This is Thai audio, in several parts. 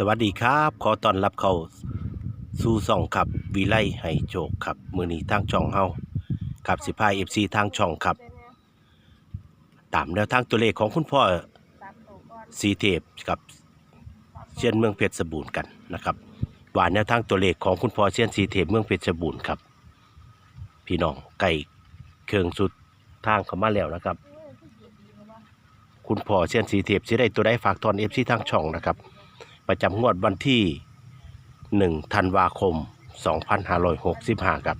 สวัสดีครับ ขอต้อนรับเข้าสู่ส่องครับวิไลให้โจกครับ มือนี้ทางช่องเฮากับสิพายเอฟซีทางช่องครับ ตามแนวทางตัวเลขของคุณพ่อสีเทพกับเชียนเมืองเพชรบูรณ์กันนะครับว่าแนวทางตัวเลขของคุณพ่อเชียนสีเทพเมืองเพชรบูรณ์ครับ พี่น้องไก่เครื่องสุดทางเข้ามาแล้วนะครับ คุณพ่อเชียนสีเทพสิได้ตัวได้ฝากตอนเอฟซีทางช่องนะครับ ประจำงวดวันที่1ธันวาคม 2565 ครับ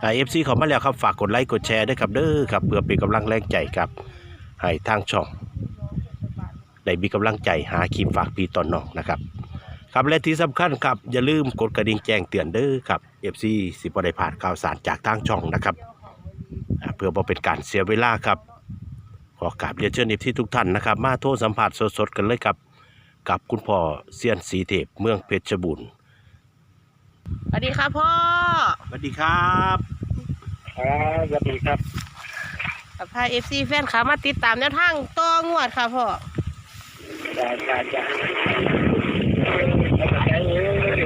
เอฟซีขามาแล้วครับ ฝากกดไลค์กดแชร์ด้วยครับเด้อครับเพื่อเป็นกำลังแรงใจครับให้ทางช่องได้มีกำลังใจหาคลิปฝากพี่ตอนน้องนะครับครับและที่สำคัญครับ อย่าลืมกดกระดิ่งแจ้งเตือนเด้อครับเอฟซีสิบได้ผ่านข่าวสารจากทางช่องนะครับเพื่อบ่เป็นการเสียเวลาครับขอกราบเรียนเชิญเอฟซีทุกท่านนะครับ มาโทรสัมผัสสดๆกันเลยครับ กับคุณพ่อเซียนสีเทพเมืองเพชรบูรณ์สวัสดีครับพ่อสวัสดีครับครับสวัสดีครับกับพาเอฟซีแฟนขามาติดตามแนวทางต่องวดค่ะพ่อจ้าจ้าจ้าแล้วก็ใช้เอ้ย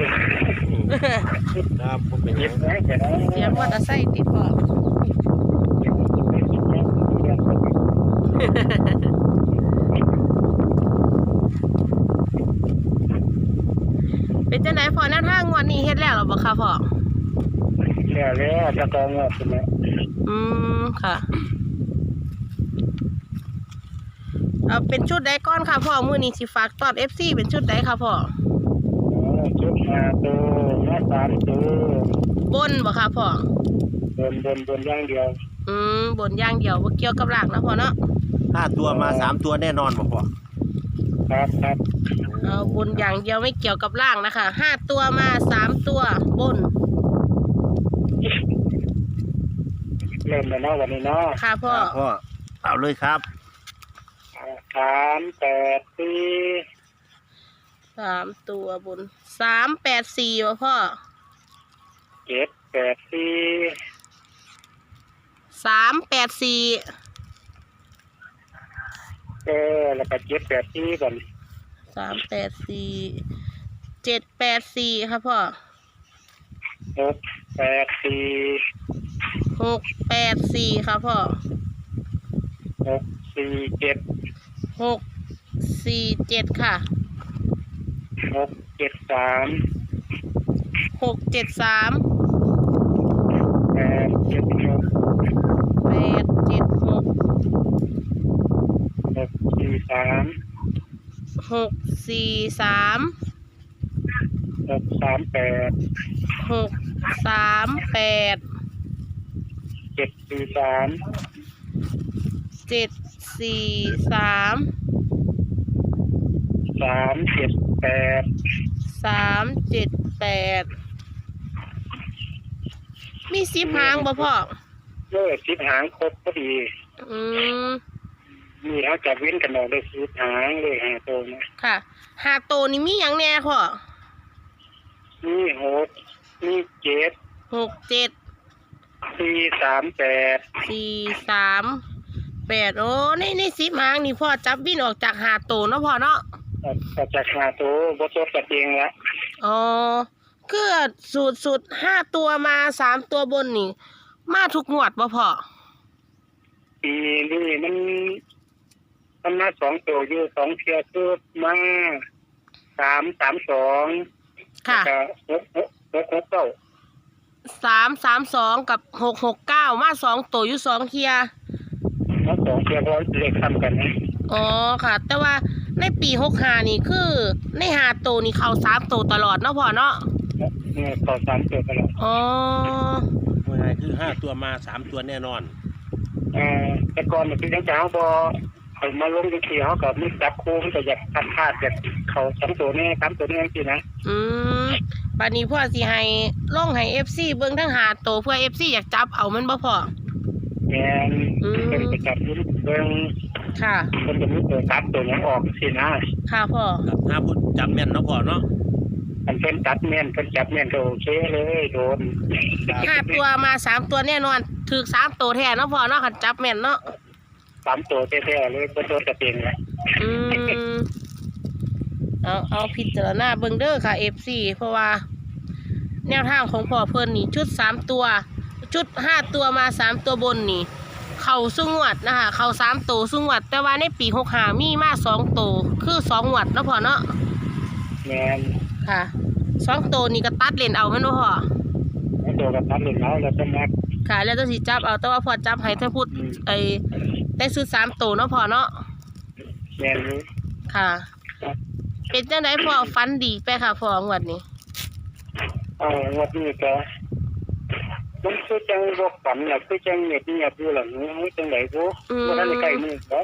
ครับผมเป็นเก็ยับงไว้จะได้เสียงมอเตอร์ไซค์ติดพ่อ เป็น จังไหนพ่อแนวทางงวดนี้เฮ็ดแล้วหรอบ่ค่ะพ่อแล้วแล้วจะกองเงินใช่ไหมอืมค่ะเอาเป็นชุดใดก้อนค่ะพ่อมื้อนี้สิฝากตอน FC เป็นชุดใดค่ะพ่อชุดมาตัวมาสามตัวบนบ่ค่ะพ่อบนบนบนอย่างเดียวอืมบนอย่างเดียวบ่เกี่ยวกับหลังนะพ่อเนาะห้าตัวมาสามตัวแน่นอนบ่พ่อ ครับครับเอาบนอย่างเดียวไม่เกี่ยวกับล่างนะคะห้าตัวมาสามตัวบน เริ่มแล้วเนาะวันนี้เนาะค่ะพ่อ พ่อเอาเลยครับสามแปดสี่สามตัวบนสามแปดสี่วะพ่อเจ็ดแปดสี่สามแปดสี่เออ แล้วก็เจ็ดแปดสี่ก่อนสามแปดสี่เจ็ดแปดสี่ค่ะพ่อหกแปดสี่หกแปดสี่ค่ะพ่อหกสี่เจ็ดหกสี่เจ็ดค่ะหกเจ็ดสามหกเจ็ดสามแปดเจ็ดหก แปดเจ็ดหก หก สี่สามหกสี่สามหกสามแปดหกสามแปดเจ็ดสี่สามเจ็ดสี่สามสามเจ็ดแปดสามเจ็ดแปดมีสิบหางบ่พ่อเลิกสิบหางครบพอดี อืม มีเขาจับเว้นกันออกได้สิบหางเลยหาตัวนะค่ะหาโตวนี่มีอย่างแน่พ่อมีหกมีเจ็ดหกเจ็ดสี่สามแปดสี่สามแปดโอ้ในในสิบหางนี่พ่อจับวินออกจากหาโตวเนาะพ่อเนาะก็จะหาตัวบทตัวกันเองละอ๋อคือสูตรสุดห้าตัวมาสามตัวบนนี่ มาทุกงวดบ่พ่อปีนี้มัน มันมาสองตัวอยู่สองเทียร์คือมาสามสามสองค่ะแล้วก็หกหกหกหกเก้าสามสามสองกับหกหกเก้ามาสองตัวอยู่สองเทียแล้วสองเทียร์เพราะเลขซ้ำกันนะอ๋อค่ะ แต่ว่าในปีหกหานี่คือ ในหาโตวนี่เขาสามโตวตลอดเนาะพ่อเนาะเนี่ยต่อสามตัวตลอดอ๋อว่าไงคือห้าตัวมาสามตัวแน่นอน เอ่อแต่ก่อนเนี่ยคือยังจะเอาบอ เอามาลงในทีเขากับมีจับคู่มันจะอยากพัดพลาดแบบเขาสองตัวนี่สามตัวนี่จริงๆนะอืมบัดนี้พ่อสิให้ลงให้เอฟซีเบิ่งทั้งหาโตวเพื่อเอฟซีอยากจับเอามันบ่พ่อ แมนอืม เป็นไปจับยุ่งเบิ่งค่ะ คนจะมีตัวตัดตัวหยังออกสินะค่ะพ่อ ครับห้าพุทจับแม่นเนาะพ่อเนาะอันเป็นตัดแม่นเป็นจับแม่นก็โอเคเลยโดนห้าตัวมาสามตัวแน่นอนถือสามตัวแท้เนาะพ่อเนาะคันจับแม่นเนาะ สามตัวแท้ๆเลยเป็นตัวกระเตียงแหละอืมเอาเอาพิจารณาเบิ่งเด้อค่ะ FC เพราะว่า แนวทางของพ่อเพิ่นนี่ชุดสามตัว ชุดห้าตัวมาสามตัวบนนี่ เข่าสุงวดนะคะเข่าสามตัวสุงวดแต่ว่าในปีหกหามีมาสองตัวคือสองงวดเนาะพ่อเนาะแมนค่ะสองตัวนี่ก็ตัดเลนเอาแม่นบ่พ่อแล้วตัวกับตัดเล่นแล้วแล้วก็นักค่ะ แล้วจะสิจับเอาแต่ว่าพ่อจับให้ถ้าพูดอืมไอ้ ได้ชุดสามตัวเนาะพ่อเนาะแมนอยู่ค่ะ เป็นจังไดพ่อฟันดีไปค่ะพ่องวดนี้ เอาวันนี้ก็มันคือจังบอกฝันน่ะคือจังเงียบเงียบอยู่หลังนี้จังไหนกูอืมว่าท่านได้ใกล้มือเหรอ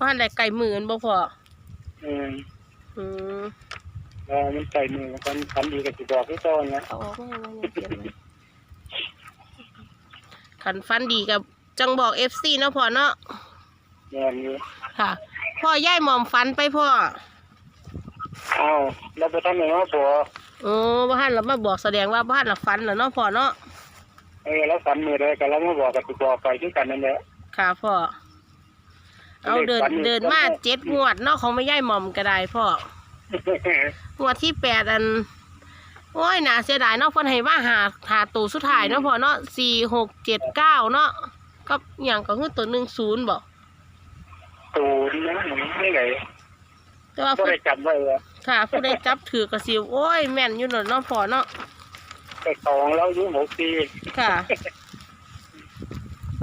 ว่าได้ไก่หมื่นบ่พ่ออืมอืมเออมันใกล้มือมันฝันดีก็สิบอกให้ต้อนนะเอาออกมาให้มันเปลี่ยนเลยขันฟันดีกับ จังบอก FC เนาะพ่อเนาะแมนอยู่ค่ะ พ่อย่ายหมอมฟันไปพ่อเอาแล้วไปทำไงวะบอกโอ้บ้านเรามาบอกแสดงว่าบ้านเราฟันแล้วเนาะพ่อเนาะเออแล้วฝันมือใดก็แล้วมาบอกกับสิบอกไปด้วยกันนั่นแหละ ค่ะพ่อเอาเดินเลขฝันนี่เดินมาเจ็ดงวดเนาะของไม่ย่ายหมอมก็ได้พ่องวดที่แปดอัน โอ้ยน่าเสียดายเนาะเพิ่นให้ว่าหาหาตัวสุดท้ายเนาะพ่อเนาะสี่หกเจ็ดเก้าเนาะ ก็อย่างก็คือตัวหนึ่งศูนย์บอกตูนนะไม่ไหนแต่ว่าก็ผู้ได้จำไว้ว่าค่ะ ผู้ใดจับถือกระสิวโอ้ยแม่นอยู่เนาะเนาะพ่อเนาะแต่ของเราอายุหกปีค่ะ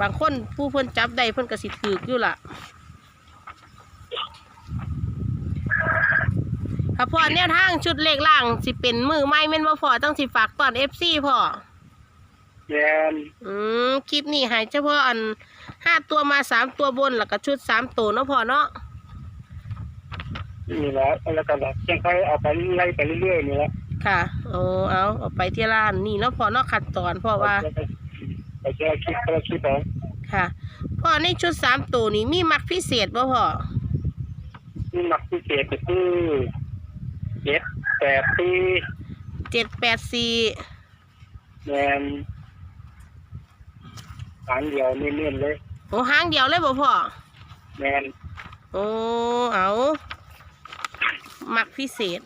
บางคนผู้เพิ่นจับได้เพิ่นกระสิถือกอยู่ล่ะค่ะพ่อแนวทางชุดเลขล่างสิเป็นมือไม่แม่นว่าพ่อต้องสิฝากตอนเอฟซีพ่อ แมนอืมคลิปนี้ใหายเฉพาะอันห้าตัวมาสามตัวบนแล้วก็ชุดสามตัวเนาะพ่อเนาะนี่แหละแล้วก็แบบยังค่อยเอาไปไล่ไปเรื่อยๆนี่แหละค่ะโอ้เอาเอาไปที่ร้านนี่เนาะพ่อเนาะขั้นตอนพ่อว่าไปแก้คลิปก็คลิปเอาค่ะพ่อในชุดสามตัวนี้มีมักพิเศษบ่พ่อนี่หนักพิเศษก็คือเจ็ดแปดปีเจ็ดแปดสี่แมน หางเดียวเน้นๆเลยโอ้หางเดียวเลยบ่พ่อแมนโอ้เอามักพิเศษ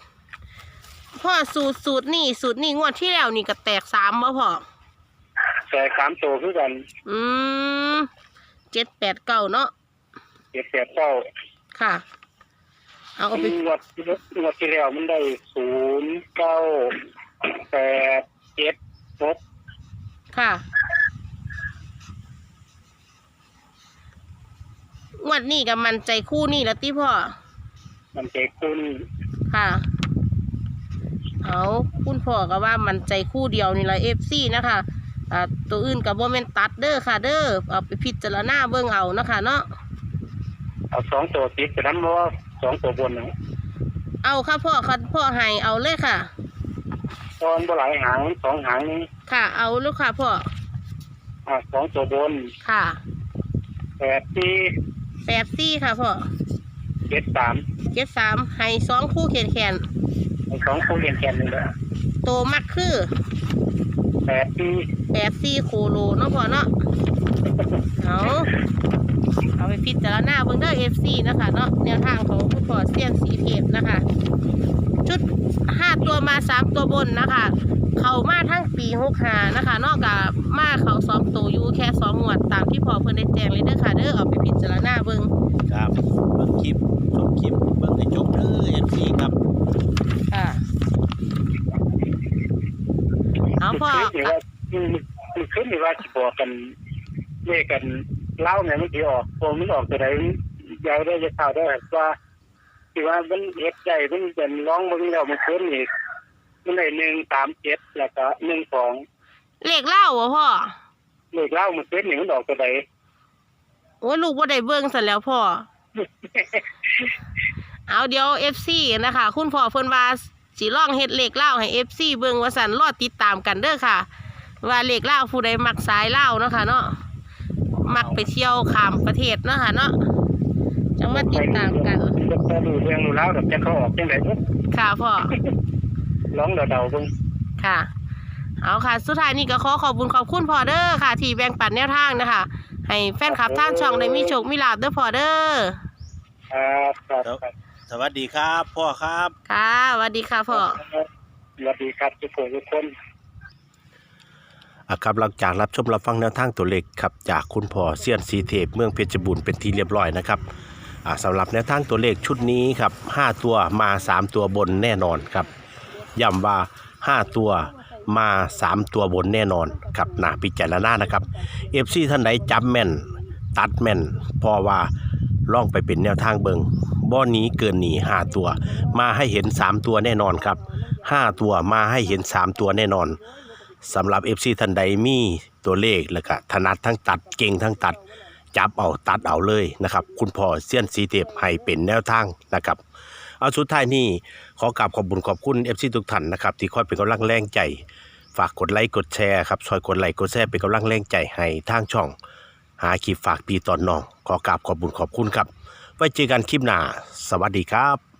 พ่อสูตรสูตรนี่สูตรนี่งวดที่แล้วนี่ก็แตกสามบ่พ่อแต่สามตัวคือกันอืมเจ็ดแปดเก้าเนาะเจ็ดแปดเก้าค่ะ เอาเอาไปงวดงวดที่แล้วมันได้ศูนย์เก้าแปดเจ็ดหกค่ะ งวดนี้กับมันใจคู่นี่แล้วติพ่อ มันเจคุณค่ะ เอาคุณพ่อก็ว่ามันใจคู่เดียวนี่ละเอฟซีนะคะอ่าตัวอื่นกับโบเมนตัดเด้อค่ะ เด้อเอาไปพิจารณาเบิ่งเอานะคะเนาะเอาสองตัวติดไปนั้นเพราะว่าสองตัวบนนะเอาค่ะพ่อค่ะพ่อให้เอาเลยค่ะตอนบ่หลายหางสองหางนี้ค่ะ เอาลูกค่ะพ่ออ่าสองตัวบนค่ะแปดที่ แปดซี่ค่ะพ่อเจ็ดสามเจ็ดสามให้สองคู่เขียนแขนสองคู่เรียนแคนหนึ่งเลยโตมักคือแปดที่แปดซี่โคโลเนาะพ่อเนาะเอาเอาไปพิจารณาเบิ่งเด้อเอฟซีนะคะเนาะแนวทางของผู้พ่อเซียนสีเทพนะคะ ชุดห้าตัวมาสามตัวบนนะคะ เขามาทั้งปีหกหานะคะ นอกจากมาเขาซ้อมตัวอยู่แค่สองหมวดตามที่พ่อเพิ่นได้แจ้งเลยเด้อค่ะเด้อเอาไปพิจารณาเบิ่ง ครับเบิ่งคลิปชมคลิปเบิ่งให้จบเด้อ FC ครับ ค่ะ เอาพ่อ ขึ้นนี่ว่าอืมมันขึ้นนี่ ว่าสิบอกกันเลขกันเล่าเนี่ยมันสิออกพวกมันออกตัวไหนยาวได้จะข่าวได้ว่าที่ว่ามันเฮ็ดใจมันเป็นร้องมึงแล้วมันขึ้นอีกมันได้หนึ่งสามเจ็ดแล้วก็หนึ่งสองเลขเล่าบ่พ่อเลขเล่ามันขึ้นนี่มันออกตัวไหนโอ้ยลูกว่าได้เบิ่งเสร็จแล้วพ่อ เอาเดี๋ยวเอฟซีนะคะ คุณพ่อเพิ่นว่าสิลองเฮ็ดเลขเล่าวให้เอฟซีเบิ่งว่าสันรอดติดตามกันเด้อค่ะ ว่าเลขเล่าวผู้ใดมักสายเล่าวเนาะค่ะเนาะมักไปเที่ยวข้ามประเทศเนาะค่ะเนาะจังมาติดตามกันจะพอดูเรื่องรู้แล้วแบบจะเขาออกจังไดเนอะค่ะพ่อร้องเดาๆเบิ่งค่ะ เอาค่ะ สุดท้ายนี้ก็ขอขอบคุณขอบคุณพ่อเด้อค่ะ ที่แบ่งปันแนวทางนะคะ ให้แฟนคลับทางช่องได้มีโชคมีลาบเด้อพ่อเด้อครับครับครับสสวัสดีครับ พ่อครับ ค่ะสวัสดีค่ะพ่อสวัสดีครับทุกคนทุกคนอะ ครับหลังจากรับชมรับฟังแนวทางตัวเลขครับจากคุณพ่อเซียนสีเทพเมืองเพชรบูรณ์เป็นที่เรียบร้อยนะครับอ่าสำหรับแนวทางตัวเลขชุดนี้ครับ5ตัวมา 3 ตัวบนแน่นอนครับย้ำว่า 5 ตัวมา 3 ตัวบนแน่นอนครับหนาพิจารณานะครับเอฟซีท่านไหนจับแม่น ตัดแม่นพอว่าล่องไปเป็นแนวทางเบิงบ่หนี้เกินหนีห้าตัว มาให้เห็น 3 ตัวแน่นอนครับ 5 ตัวมาให้เห็น 3 ตัวแน่นอน สำหรับ FC ท่านใดมีตัวเลขแล้วก็ถนัดทั้งตัดเก่งทั้งตัด จับเอาตัดเอาเลยนะครับคุณพ่อเซียนสีเทพให้เป็นแนวทางนะครับเอาสุดท้ายนี้ขอกราบขอบบุญขอบคุณ FC ทุกท่านนะครับที่คอยเป็นกำลังแรงใจ ฝากกดไลค์กดแชร์ครับซอยกดไลค์กดแชร์เป็นกำลังแรงใจให้ทางช่อง หาคลิปฝากปีตอนน้อง ขอกราบขอบบุญขอบคุณครับ ไว้เจอกันคลิปหน้าสวัสดีครับ